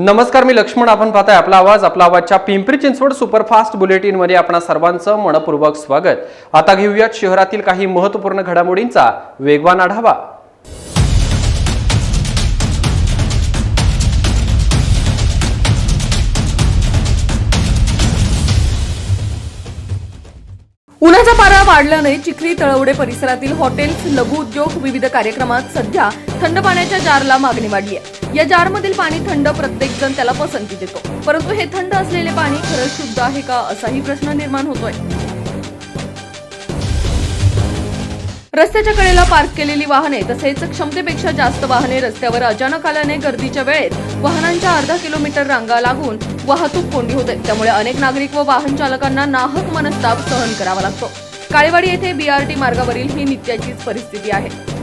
नमस्कार मी लक्ष्मण. आपण पाहताय आपला आवाज आपला आवाजच्या पिंपरी चिंचवड सुपरफास्ट बुलेटिनमध्ये आपणा सर्वांचं मनपूर्वक स्वागत. आता घेऊयात शहरातील काही महत्त्वपूर्ण घडामोडींचा वेगवान आढावा. उन्हाचा पारा वाढल्याने चिखली तळवडे परिसरातील हॉटेल्स लघु उद्योग विविध कार्यक्रमात सध्या थंड पाण्याच्या जारला मागणी वाढली आहे. या जारमधील पाणी थंड प्रत्येक जण त्याला पसंती देतो. परंतु हे थंड असलेले पाणी खरंच शुद्ध आहे का असाही प्रश्न निर्माण होतोय. रस्त्याच्या कडेला पार्क केलेली वाहने तसेच क्षमतेपेक्षा जास्त वाहने रस्त्यावर अचानक आल्याने गर्दीच्या वेळेत वाहनांच्या अर्धा किलोमीटर रांगा लागून वाहतूक कोंडी होते. त्यामुळे अनेक नागरिक व वाहन चालकांना नाहक मनस्ताप सहन करावा लागतो. काळेवाडी येथे बीआरटी मार्गावरील ही नित्याचीच परिस्थिती आहे.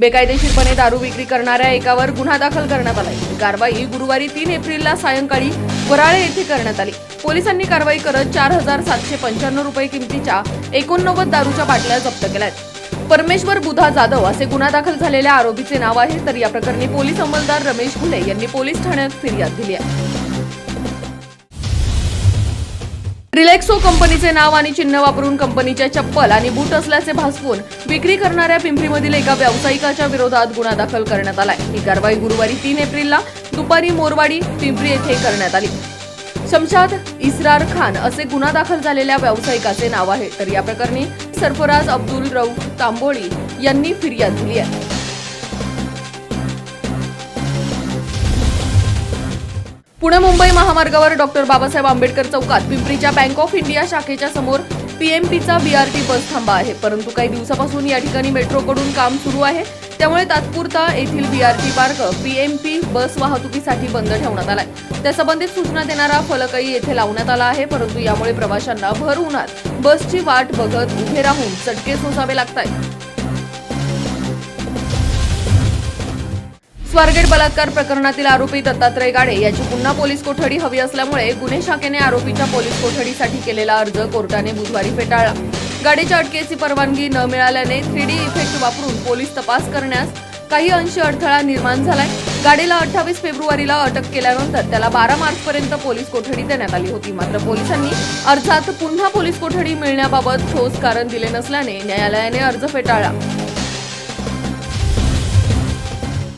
बेकायदेशीरपणे दारू विक्री करणाऱ्या एकावर गुन्हा दाखल करण्यात आलाय. ही कारवाई गुरुवारी तीन एप्रिलला सायंकाळी वराळे येथे करण्यात आली. पोलिसांनी कारवाई करत चार हजार सातशे पंच्याण्णव रुपये किमतीच्या एकोणनव्वद दारूच्या बाटल्या जप्त केल्या परमेश्वर बुधा जाधव असे गुन्हा दाखल झालेल्या आरोपीचे नाव आहे तर या प्रकरणी पोलीस अंमलदार रमेश घुले यांनी पोलीस ठाण्यात फिर्याद दिली आहे. रिलॅक्सो कंपनीचे नाव आणि चिन्ह वापरून कंपनीच्या चप्पल आणि बूट असल्याचे भासवून विक्री करणाऱ्या पिंपरीमधील एका व्यावसायिकाच्या विरोधात गुन्हा दाखल करण्यात आलाय. ही कारवाई गुरुवारी तीन एप्रिलला दुपारी मोरवाडी पिंपरी येथे करण्यात आली. शमशाद इस्रार खान असे गुन्हा दाखल झालेल्या व्यावसायिकाचे नाव आहे. तर या प्रकरणी सरफराज अब्दुल रऊफ तांबोळी यांनी फिर्याद दिली आहे. पुणे मुंबई महामार्गावर डॉक्टर बाबासाहेब आंबेडकर चौकात पिंपरीच्या बँक ऑफ इंडिया शाखेच्या समोर पीएमपीचा बीआरटी बस थांबा आहे. परंतु काही दिवसापासून या ठिकाणी मेट्रोकडून काम सुरू आहे. त्यामुळे तात्पुरता येथील बीआरटी मार्ग पीएमपी बस वाहतुकीसाठी बंद ठेवण्यात आलाय. त्या संबंधित सूचना देणारा फलकही येथे लावण्यात आला आहे. परंतु यामुळे प्रवाशांना भर उन्हात बसची वाट बघत उभे राहून चटके सोसावे लागत आहेत स्वारगेट बलात्कार प्रकरणातील आरोपी दत्तात्रय गाडे याची पुन्हा पोलीस कोठडी हवी असल्यामुळे गुन्हे शाखेने आरोपीच्या पोलीस कोठडीसाठी केलेला अर्ज कोर्टाने बुधवारी फेटाळला. गाडीच्या अटकेची परवानगी न मिळाल्याने थ्री डी इफेक्ट वापरून पोलीस तपास करण्यास काही अंशी अडथळा निर्माण झालाय. गाडीला अठ्ठावीस फेब्रुवारीला अटक केल्यानंतर त्याला बारा मार्च पर्यंत पोलीस कोठडी देण्यात आली होती. मात्र पोलिसांनी अर्जात पुन्हा पोलीस कोठडी मिळण्याबाबत ठोस कारण दिले नसल्याने न्यायालयाने अर्ज फेटाळला.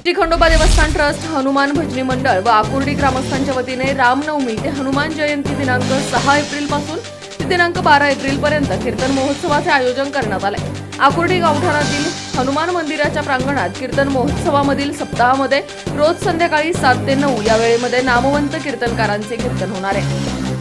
श्री खंडोबा देवस्थान ट्रस्ट हनुमान भजनी मंडळ व आकुर्डी ग्रामस्थांच्या वतीने रामनवमी ते हनुमान जयंती दिनांक सहा एप्रिलपासून ते दिनांक बारा एप्रिल पर्यंत कीर्तन महोत्सवाचे आयोजन करण्यात आले. आकुर्डी गावठाणातील हनुमान मंदिराच्या प्रांगणात कीर्तन महोत्सवामधील सप्ताहामध्ये रोज संध्याकाळी सात ते नऊ या वेळेमध्ये नामवंत कीर्तनकारांचे कीर्तन होणार आहे.